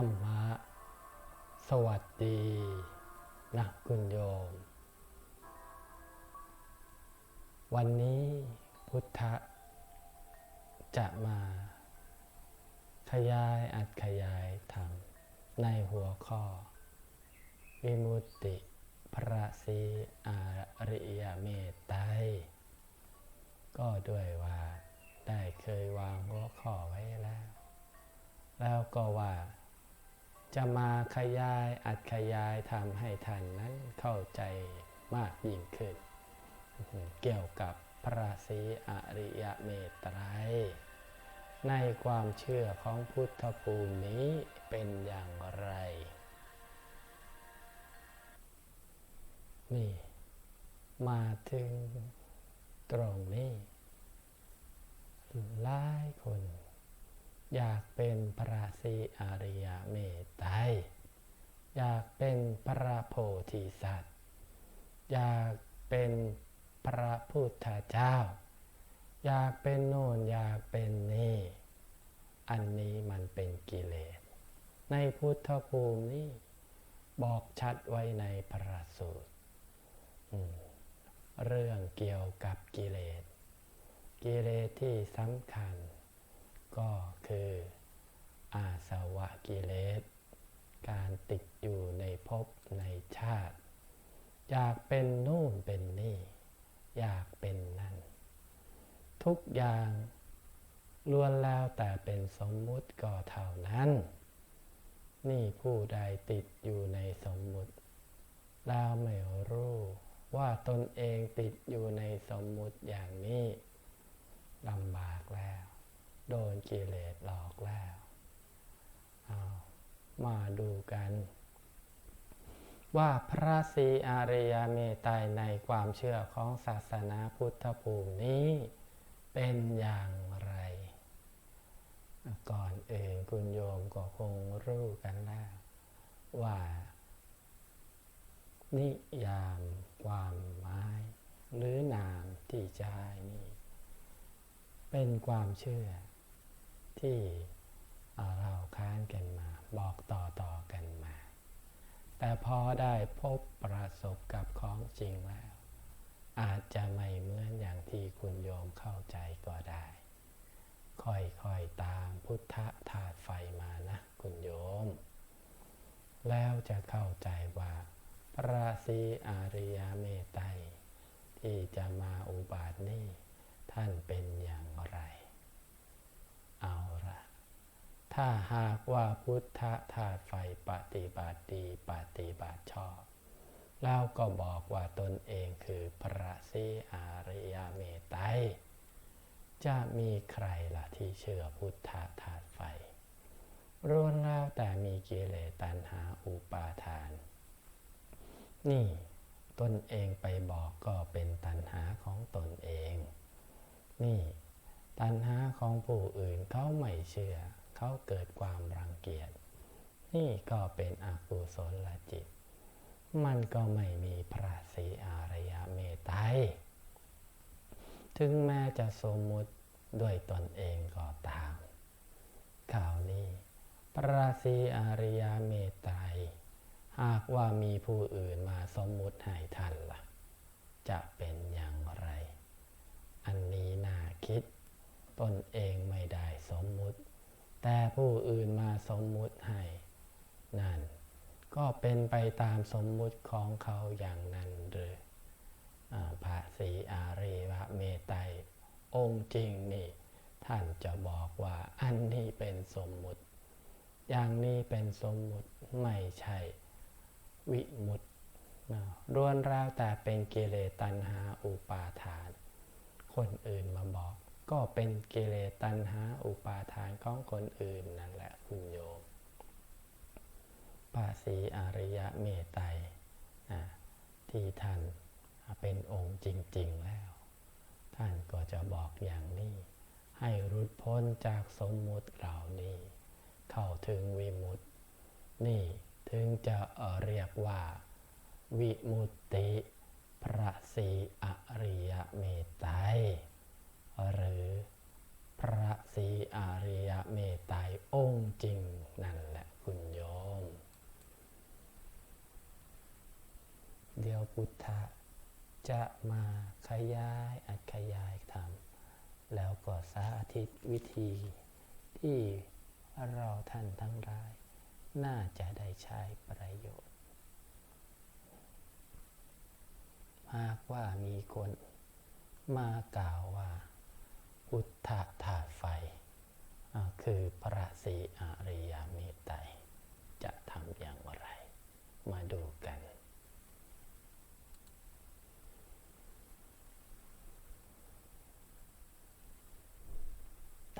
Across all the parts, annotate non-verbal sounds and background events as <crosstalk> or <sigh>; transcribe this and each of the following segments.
รรมะ สวัสดีนะคุณโยม วันนี้พุทธะจะมาขยายอัดขยายธรรมในหัวข้อ วิมุตติพระสีอาริยเมตไตก็ด้วยว่าได้เคยวางหัวข้อไว้แล้ว แล้วก็ว่า จะมาขยายอัดขยายทำให้ท่านนั้นเข้าใจมากยิ่งขึ้น เกี่ยวกับพระศรีอริยเมตไตรในความเชื่อของพุทธภูมินี้เป็นอย่างไร นี่ มาถึงตรงนี้หลายคน อยากเป็นพระศรีอริยเมตไตรอยากเป็นพระโพธิสัตว์ อยากเป็นพระพุทธเจ้า อยากเป็นโน่นอยากเป็นนี่ อันนี้มันเป็นกิเลส ในพุทธภูมินี้บอกชัดไว้ในพระสูตร เรื่องเกี่ยวกับกิเลส กิเลสที่สำคัญ ก็คือ อาสวะกิเลส การติดอยู่ในภพในชาติ อยากเป็นนู่นเป็นนี่ อยากเป็นนั่น ทุกอย่างล้วนแล้วแต่เป็นสมมุติก็เท่านั้น นี่ผู้ใดติดอยู่ในสมมุติ แล้วไม่รู้ว่าตนเองติดอยู่ในสมมุติอย่างนี้ลำบากแล้ว โดนกิเลสหลอกแล้วามาดูกัน ว่าพระศรีอาริยเมตไตรในความเชื่อของศาสนาพุทธภูมินี้เป็นอย่างไร ก่อนเอื่นคุณโยมก็คงรู้กันแล้วว่า นิยามความหมายหรือนามที่ใช้นี่เป็นความเชื่อ ที่เราค้านกันมา บอกต่อต่อกันมา แต่พอได้พบประสบกับของจริงแล้ว อาจจะไม่เหมือนอย่างที่คุณโยมเข้าใจก็ได้ ค่อยๆตามพุทธถาดไฟมานะคุณโยม แล้วจะเข้าใจว่าพระศรีอาริยเมตไตรที่จะมาอุบาทนี้ท่านเป็นอย่างไร ถ้าหากว่าพุทธถาดไฟปฏิบัติดีปฏิบัติชอบแล้วก็บอกว่าตนเองคือพระศรีอาริยเมตไตจะมีใครล่ะที่เชื่อพุทธถาดไฟร้วนแล้วแต่มีกิเลสตัณหาอุปาทาน นี่ตนเองไปบอกก็เป็นตัณหาของตนเอง นี่ ตัณหาของผู้อื่นเขาไม่เชื่อ เขาเกิดความรังเกียจ นี่ก็เป็นอกุศลจิต มันก็ไม่มีพระศรีอริยเมตไตรถึงแม้จะสมมุติด้วยตนเองก็ตามข่าวนี้ พระศรีอริยเมตไตรหากว่ามีผู้อื่นมาสมมุติให้ท่านละ่ะ จะเป็นอย่างไร อันนี้น่าคิด ตนเองไม่ได้สมมุติ แต่ผู้อื่นมาสมมุติให้นั่น ก็เป็นไปตามสมมุติของเขาอย่างนั้นหรือพระศรีอารีวะเมตไตองค์จริงนี่ ท่านจะบอกว่าอันนี้เป็นสมมุติ อย่างนี้เป็นสมมุติไม่ใช่วิมุตร้วนราวแต่เป็นกิเลสตัณหาอุปาทาน คนอื่นมาบอก ก็เป็นกิเลสตัณหาอุปาทานของคนอื่นนั่นแหละคุณโยมภาษีอริยะเมตไตรที่ท่านเป็นองค์จริง ๆ แล้ว ท่านก็จะบอกอย่างนี้ ให้รุดพ้นจากสมมุติเหล่านี้ เข้าถึงวิมุตติ นี่ถึงจะเรียกว่า วิมุตติ พระศีอริยเมตไตร หรือพระศีอาริยเมตไตรองค์จริงนั่นแหละคุณโยม เดี๋ยวพุทธะจะมาขยายอัดขยายธรรมแล้วก็สาธิตวิธีที่เราท่านทั้งหลาย น่าจะได้ใช้ประโยชน์ หากว่ามีคนมากล่าวว่า พุทธาตุไฟ คือพระศรีอริยมตไตจะทำอย่างไร มาดูกัน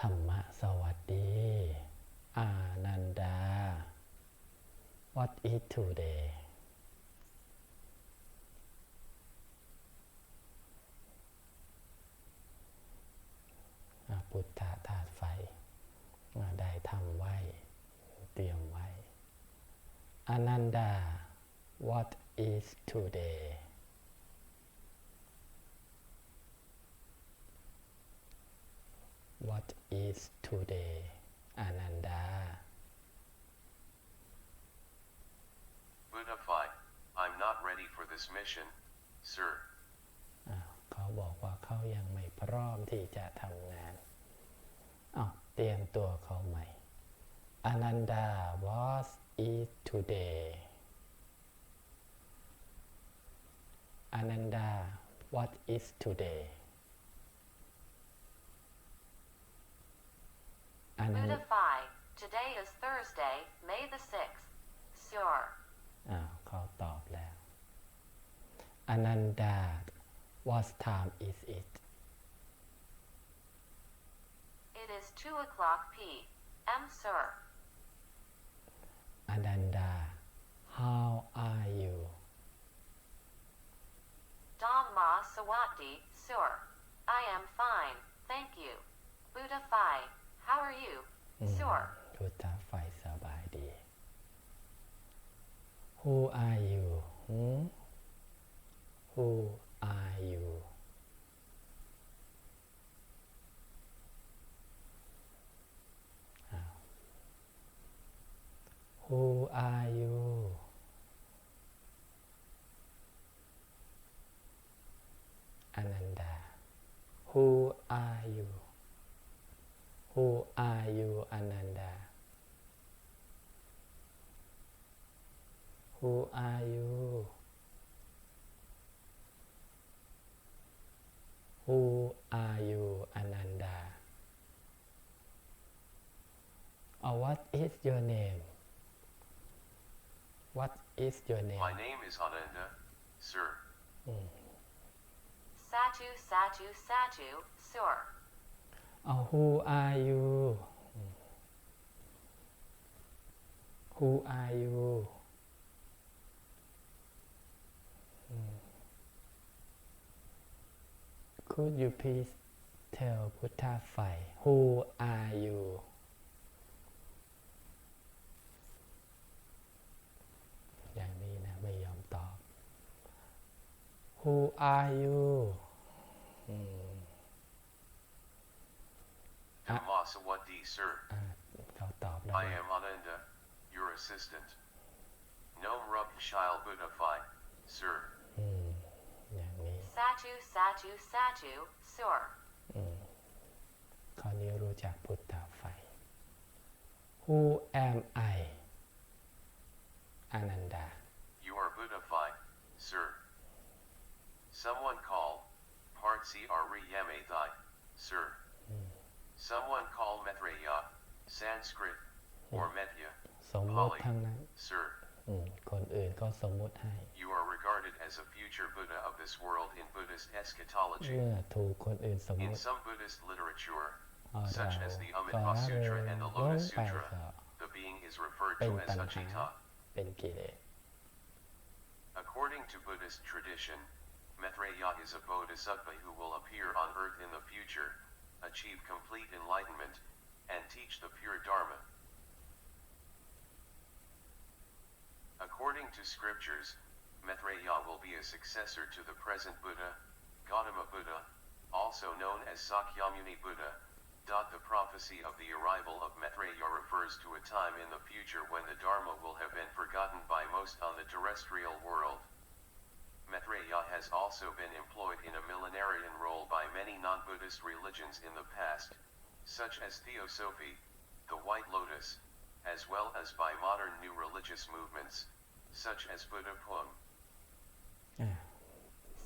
ธรรมะสวัสดี อานันดา What is today อ่าพุทธาธาตุไฟอ่าได้ทำไว้ เตรียมไว้อนันดา what is today what is today อนันดา Buddha Phi, I'm not ready for this mission, sir. อ้าวเขาบอกว่าเขายังไม่พร้อมที่จะทำงานอ้าวเตรียมตัวเขาใหม่ อนันดา what is today อนันดา what is today อนัน Buddha Phi, today is Thursday, May the 6th. Sure. อ้าวเขาตอบแล้ว อนันดา what time is it It is 2 o'clock p.m., sir. อนันดา how are you Dhamma Sawati, sir. I am fine, thank you. Buddha Phi, how are you, sir? พุทธไฟสบายดี Who are you หืม Who are you? Ananda, who are you? Who are you, Ananda? Who are you? Who are you, Ananda? Or what is your name? What is your name My name is Ananda, sir. Satu, Satu, Satu, sir. Oh who are you Who are you Hmm. Could you please tell Buddha Phai Who are you Who are you อืม Dhamma Sawati, sir. อ่าเขาตอบแล้ว I นะ am Ananda, your assistant. Nom Rup Shile Buddha Phi, sir. อืมอย่างนี้ Satu, Satu, Satu, sir. คราวนี้รู้จักพุทธาไฟ Who am I อนันดา You are Buddha Phi, sir. Someone call, Partsi Ariyame Thai, sir. Someone call Maitreya, Sanskrit, or Medhya, สมมติทั้งนั้น sir. อืมคนอื่นก็สมมุติให้ You are regarded as a future Buddha of this world in Buddhist eschatology. เมื่อถูกคนอื่นสม In มุติ some Buddhist literature, เอาเรา such as the ก็ Amitabha เลย Sutra and the หลง Lotus ไป Sutra, ก็ the being is referred เป็น to ปั as ญหา Ajita. เป็นกิเลส According to Buddhist tradition, Maitreya is a bodhisattva who will appear on earth in the future, achieve complete enlightenment, and teach the pure Dharma. According to scriptures, Maitreya will be a successor to the present Buddha, Gautama Buddha, also known as Sakyamuni Buddha. The prophecy of the arrival of Maitreya refers to a time in the future when the Dharma will have been forgotten by most on the terrestrial world Maitreya has also been employed in a millenarian role by many non-Buddhist religions in the past, such as Theosophy, the White Lotus, as well as by modern new religious movements, such as Buddha Pum. อ่ะ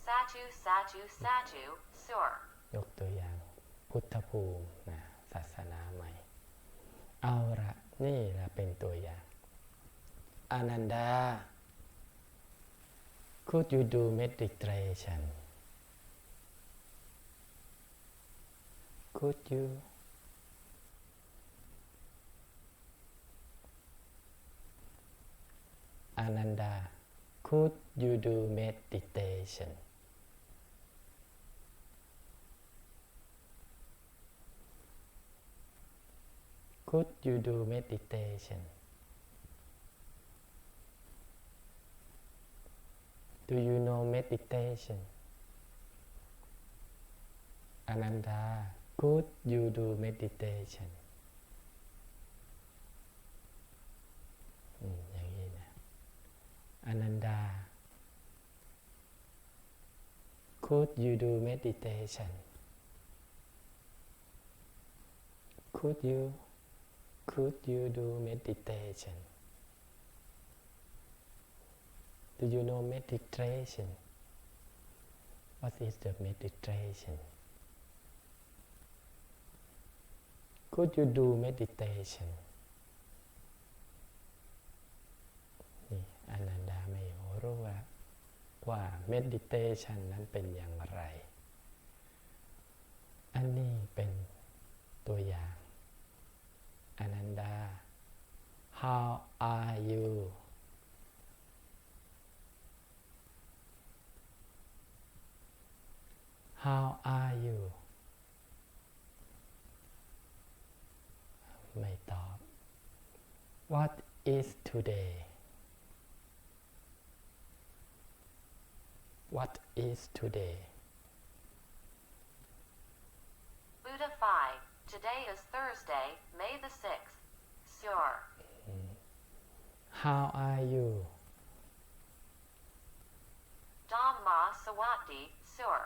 Satu, Satu, Satu, Sur. ยกตัวอย่างพุทธภูมินะศาสนาใหม่ เอาละนี่แหละเป็นตัวอย่างอานันดา could you do meditation could you? Ananda could you do meditation Could you do meditation? Do you know meditation? Ananda, could you do meditation? อืมอย่างนี้นะ Ananda, could you do meditation? Could you? Could you do meditation? Do you know meditation? What is the meditation? Could you do meditation? นี่อนันดาไม่รู้ว่าว่า meditation นั้นเป็นอย่างไร อันนี้เป็นตัวอย่าง Ananda, how are you? How are you? ไม่ตอบ What is today? What is today? Buddha Phi. Today is Thursday, May the 6th. Sur. How are you? Dhamma Sawati, Sur.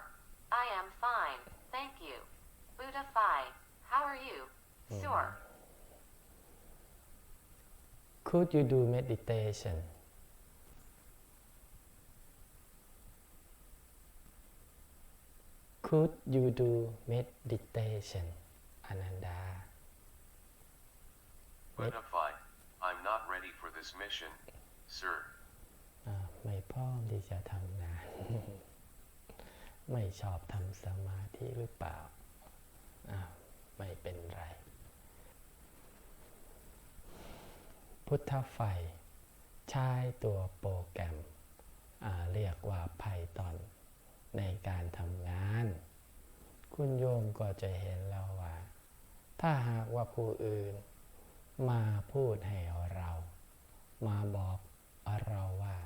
I am fine, thank you. Buddha Phi. How are you? Sur. Could you do meditation? Could you do meditation, Ananda? Buddha Phi, I'm not ready for this mission, sir. อ่าไม่พร้อมที่จะทำงาน <laughs> ไม่ชอบทำสมาธิหรือเปล่าอ้าวไม่เป็นไร พุทธไฟใช้ตัวโปรแกรม เรียกว่า Python ในการทำงาน คุณโยมก็จะเห็นแล้วว่า ถ้าหากว่าผู้อื่น มาพูดให้เรา มาบอกเราว่า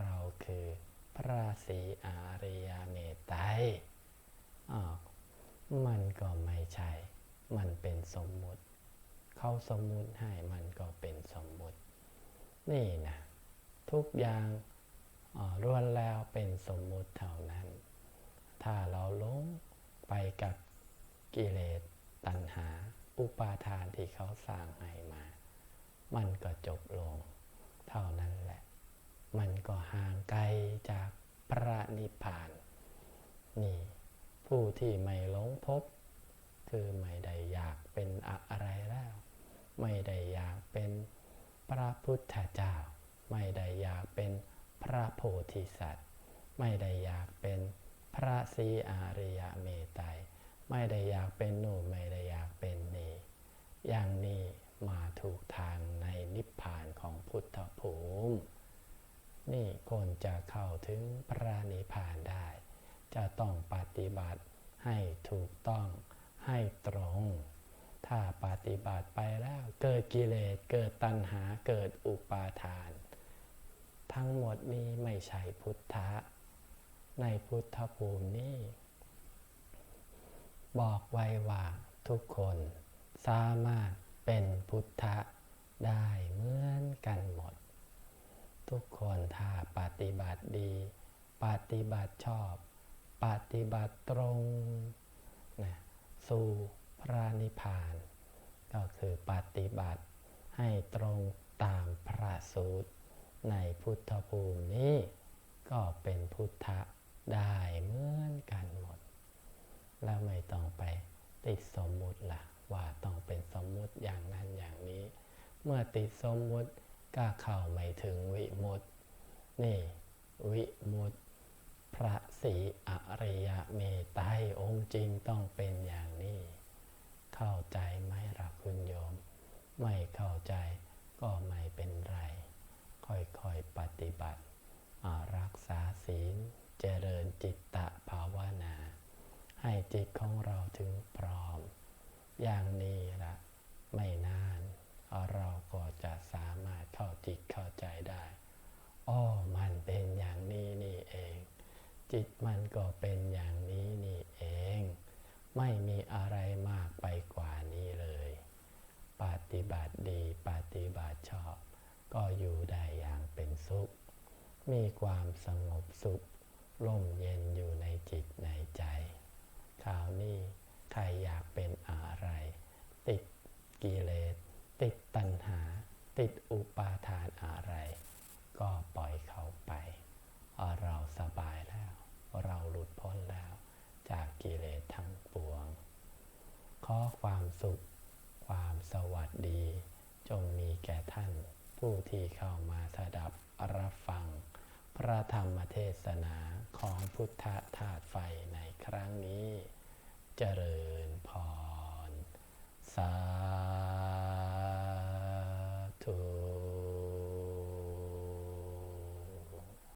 เราคือ ระศรีอาริยเมตไตรอ้าวมันก็ไม่ใช่ มันเป็นสมมุติ เขาสมมุติให้มันก็เป็นสมมุติ นี่นะ ทุกอย่างอ่าล้วนแล้วเป็นสมมุติเท่านั้น ถ้าเราลงไปกับกิเลสตัณหา อุปาทานที่เขาสร้างให้มา มันก็จบลง เท่านั้นแหละ มันก็ห่างไกลจากพระนิพพาน นี่ผู้ที่ไม่หลงพบ คือไม่ได้อยากเป็นอะไรแล้ว ไม่ได้อยากเป็นพระพุทธเจ้า ไม่ได้อยากเป็นพระโพธิสัตว์ ไม่ได้อยากเป็นพระศรีอาริยเมตไตรไม่ได้อยากเป็นโน่นไม่ได้อยากเป็นนี่อย่างนี้มาถูกทางในนิพพานของพุทธภูมิ นี่คนจะเข้าถึงพระนิพพานได้ จะต้องปฏิบัติให้ถูกต้องให้ตรง ถ้าปฏิบัติไปแล้วเกิดกิเลสเกิดตัณหาเกิดอุปาทาน ทั้งหมดนี้ไม่ใช่พุทธะ ในพุทธภูมินี้ บอกไว้ว่าทุกคนสามารถเป็นพุทธะได้เหมือนกันหมด ทุกคนถ้าปฏิบัติดี ปฏิบัติชอบ ปฏิบัติตรงนะสู่พระนิพพาน ก็คือปฏิบัติให้ตรงตามพระสูตร ในพุทธภูมินี้ ก็เป็นพุทธะได้เหมือนกันหมด แล้วไม่ต้องไปติดสมมุติละว่าต้องเป็นสมมุติอย่างนั้นอย่างนี้ เมื่อติดสมมุติ ก็เข้าไม่ถึงวิมุตติ นี่วิมุตติ พระศรีอริยเมตไตรองค์จริงต้องเป็นอย่างนี้ เข้าใจไหมล่ะคุณโยม ไม่เข้าใจก็ไม่เป็นไร ค่อยๆปฏิบัติ รักษาศีลเจริญจิตตะภาวนา ให้จิตของเราถึงพร้อม อย่างนี้ละไม่นานเราก็ จิตเข้าใจได้อ้อมันเป็นอย่างนี้นี่เอง จิตมันก็เป็นอย่างนี้นี่เอง ไม่มีอะไรมากไปกว่านี้เลย ปฏิบัติดีปฏิบัติชอบ ก็อยู่ได้อย่างเป็นสุข มีความสงบสุขร่มเย็นอยู่ในจิตในใจคราวนี้ใครอยากเป็นอะไร ติดกิเลสติดตัณหา ติดอุปาทานอะไร ก็ปล่อยเขาไป เราสบายแล้ว เราหลุดพ้นแล้ว จากกิเลสทั้งปวง ขอความสุข ความสวัสดี จงมีแก่ท่านผู้ที่เข้ามาสดับรับฟัง พระธรรมเทศนาของพุทธทาสไฟในครั้งนี้ เจริญพรสา ธุ